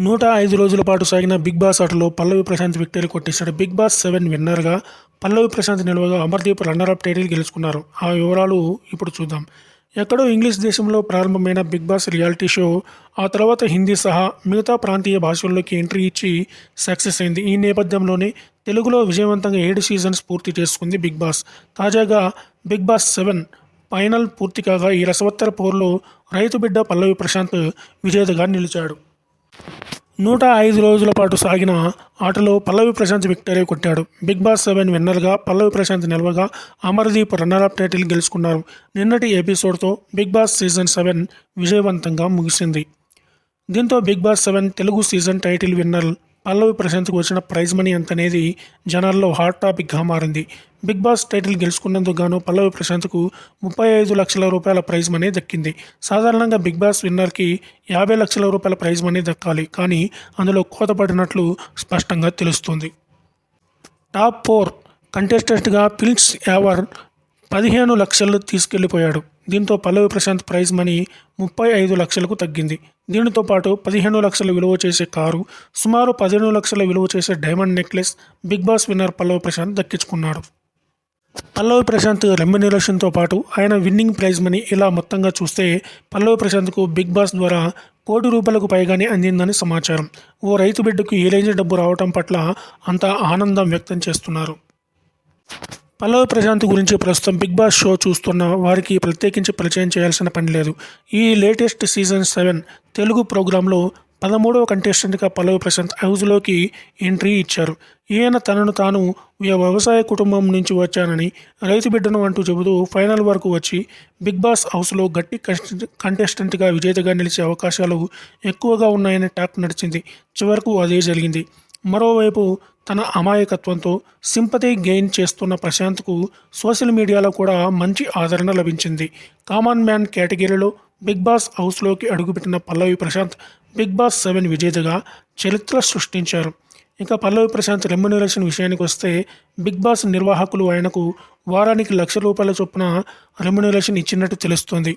నూట ఐదు రోజుల పాటు సాగిన బిగ్ బాస్ ఆటలో పల్లవి ప్రశాంత్ విక్టరీ కొట్టేశాడు. బిగ్ బాస్ సెవెన్ విన్నర్గా పల్లవి ప్రశాంత్ నిలువగా అమర్దీప్ రన్నర్అప్ టైటిల్ గెలుచుకున్నారు. ఆ వివరాలు ఇప్పుడు చూద్దాం. ఎక్కడో ఇంగ్లీష్ దేశంలో ప్రారంభమైన బిగ్ బాస్ రియాలిటీ షో ఆ తర్వాత హిందీ సహా మిగతా ప్రాంతీయ భాషల్లోకి ఎంట్రీ ఇచ్చి సక్సెస్ అయింది. ఈ నేపథ్యంలోనే తెలుగులో విజయవంతంగా ఏడు సీజన్స్ పూర్తి చేసుకుంది బిగ్ బాస్. తాజాగా బిగ్ బాస్ సెవెన్ ఫైనల్ పూర్తి కాగా ఈ రసవత్తర పోరులో రైతు బిడ్డ పల్లవి ప్రశాంత్ విజేతగా నిలిచాడు. నూట ఐదు రోజుల పాటు సాగిన ఆటలో పల్లవి ప్రశాంత్ విక్టరీ కొట్టాడు. బిగ్ బాస్ సెవెన్ విన్నర్గా పల్లవి ప్రశాంత్ నిల్వగా అమర్దీప్ రన్నర్అప్ టైటిల్ గెలుచుకున్నారు. నిన్నటి ఎపిసోడ్తో బిగ్ బాస్ సీజన్ సెవెన్ విజయవంతంగా ముగిసింది. దీంతో Bigg Boss seven Telugu season title winner Pallavi ప్రశాంత్కు వచ్చిన ప్రైజ్ మనీ ఎంత అనేది జనాల్లో హాట్ టాపిక్గా మారింది. బిగ్ బాస్ టైటిల్ గెలుచుకున్నందుకు గాను పల్లవి ప్రశాంత్కు ముప్పై ఐదు లక్షల రూపాయల ప్రైజ్ మనీ దక్కింది. సాధారణంగా బిగ్ బాస్ విన్నర్కి యాభై లక్షల రూపాయల ప్రైజ్ మనీ దక్కాలి. కానీ అందులో కోతపడినట్లు స్పష్టంగా తెలుస్తుంది. టాప్ ఫోర్ కంటెస్టెంట్గా పిల్క్స్ యావర్ పదిహేను లక్షలు తీసుకెళ్ళిపోయాడు. దీంతో పల్లవి ప్రశాంత్ ప్రైజ్ మనీ ముప్పై ఐదు లక్షలకు తగ్గింది. దీనితో పాటు పదిహేను లక్షల విలువ చేసే కారు సుమారు పదిహేను లక్షల విలువ చేసే diamond necklace big boss winner Pallavi Prashanth దక్కించుకున్నాడు. Pallavi Prashanth రెమ్యునరేషన్తో పాటు ఆయన విన్నింగ్ ప్రైజ్ మనీ ఇలా మొత్తంగా చూస్తే పల్లవి ప్రశాంత్కు బిగ్ బాస్ ద్వారా కోటి రూపాయలకు పైగానే అందిందని సమాచారం. ఓ రైతు బిడ్డకు ఏ రేంజ్ డబ్బు రావటం పట్ల అంతా ఆనందం వ్యక్తం చేస్తున్నారు. పల్లవి ప్రశాంత్ గురించి ప్రస్తుతం బిగ్ బాస్ షో చూస్తున్న వారికి ప్రత్యేకించి పరిచయం చేయాల్సిన పని లేదు. ఈ లేటెస్ట్ సీజన్ సెవెన్ తెలుగు ప్రోగ్రాంలో పదమూడవ కంటెస్టెంట్గా పల్లవి ప్రశాంత్ హౌస్లోకి ఎంట్రీ ఇచ్చారు. ఈయన తనను తాను వ్యవసాయ కుటుంబం నుంచి వచ్చానని రైతు బిడ్డను అంటూ చెబుతూ ఫైనల్ వరకు వచ్చి బిగ్ బాస్ హౌస్లో గట్టి కంటెస్టెంట్గా విజేతగా నిలిచే అవకాశాలు ఎక్కువగా ఉన్నాయని టాక్ నడిచింది. చివరకు అదే జరిగింది. మరోవైపు తన అమాయకత్వంతో సింపతి గెయిన్ చేస్తున్న ప్రశాంత్కు సోషల్ మీడియాలో కూడా మంచి ఆదరణ లభించింది. కామన్ మ్యాన్ కేటగిరీలో బిగ్ బాస్ హౌస్లోకి అడుగుపెట్టిన Pallavi Prashanth Bigg Boss seven విజేతగా చరిత్ర సృష్టించారు. ఇంకా పల్లవి ప్రశాంత్ రెమ్యునరేషన్ విషయానికి వస్తే బిగ్ బాస్ నిర్వాహకులు ఆయనకు వారానికి లక్ష రూపాయల చొప్పున రెమ్యునరేషన్ ఇచ్చినట్టు తెలుస్తోంది.